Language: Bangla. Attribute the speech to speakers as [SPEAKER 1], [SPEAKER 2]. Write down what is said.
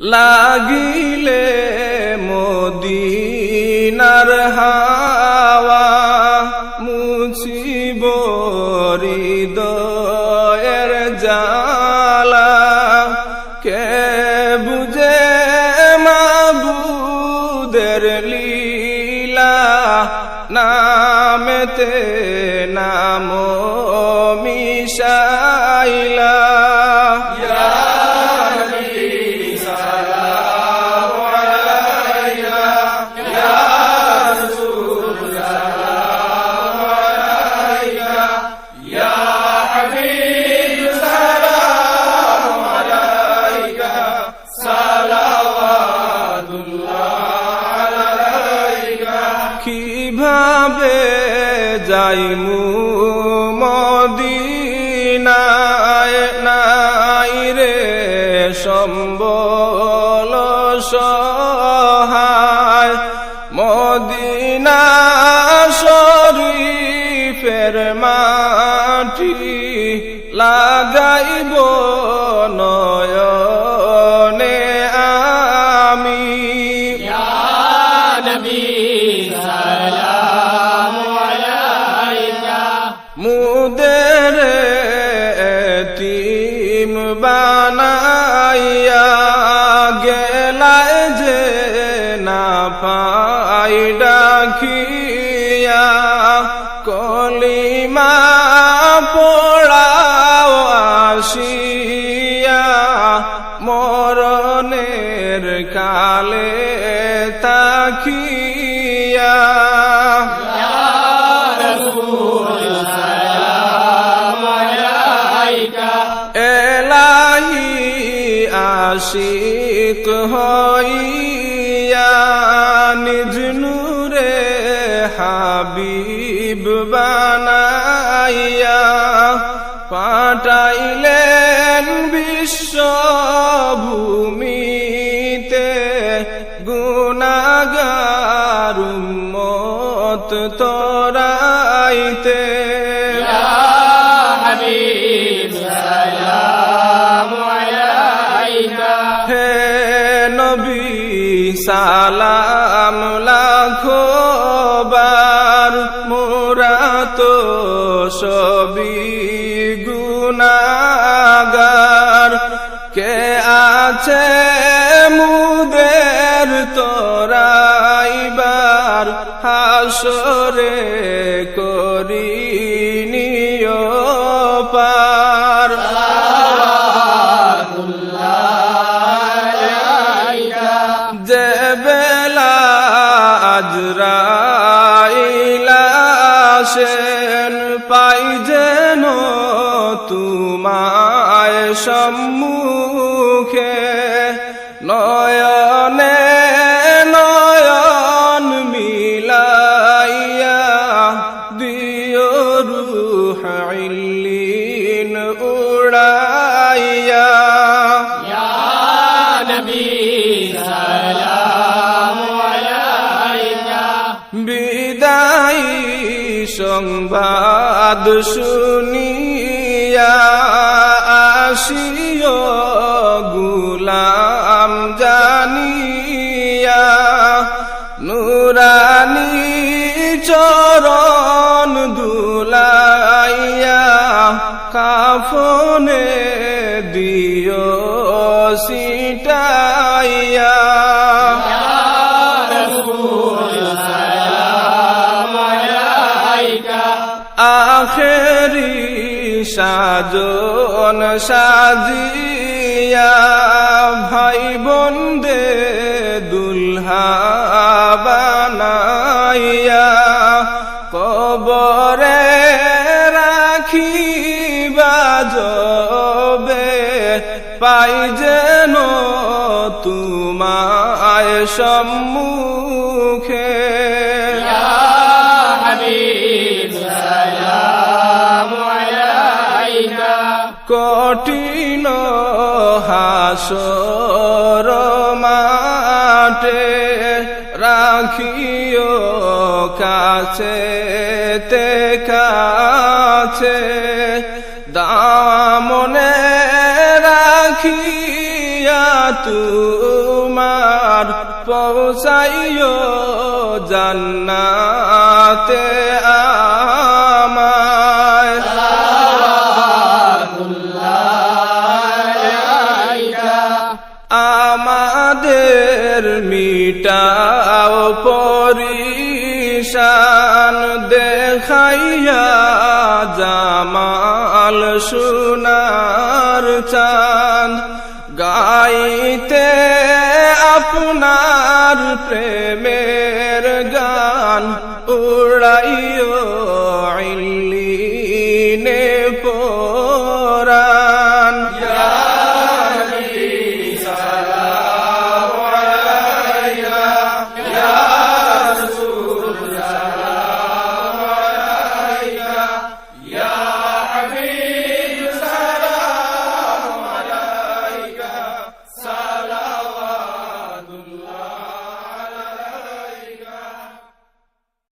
[SPEAKER 1] লাগিলে মদিনার হাওয়া মুছিব হৃদয়ের জালা কে বুঝে মাবুদের লীলা? নামেতে নাম মিশাইলা। কীভাবে যাইমু মদিনায় নাই রে সম্বল সহায়। মদিনা শরীফের মাটি লাগাইব নয়নে যে না পাই ডাকিয়া কলিমা পড়াও আসিয়া মরণের কালে তাকিয়া আশিক হইয়া নিজ নূরে হাবিব বানাইয়া পাঠাইলেন বিশ্বভূমিতে গুণাগার মত তরাইতে। হে নবী, সালাম লাখো বার। মোরা তো সবই গুনাগার। কে আছে মুদের তোরাইবার? হাসরে করি আজরাইলাসেন পাই যেন তোমায় সম্মুখে। নয়নে নয়ন মিলাইয়া দিও রুহ ইল্লিন সংবাদ শুনিয়া আসিও গুলাম জানিয়া। নুরানি চরণ দুলাইয়া কাফনে দিও সিটাইয়া সাজন সাজিয়া ভাই বন্দে দুলহা বানাইয়া কবরে রাখি বাজবে পাই যেন তোমায় সম্মুখে কঠিন হাসর মাঠে রাখিও কাছে তে কাছে। দামনে রাখিয়া তুমার পৌঁছাইও জান্নাতে আমায় পরিশান দেখাইয়া জামাল সোনার চাঁদ গাইতে আপনার প্রেমের গান উড়াইও।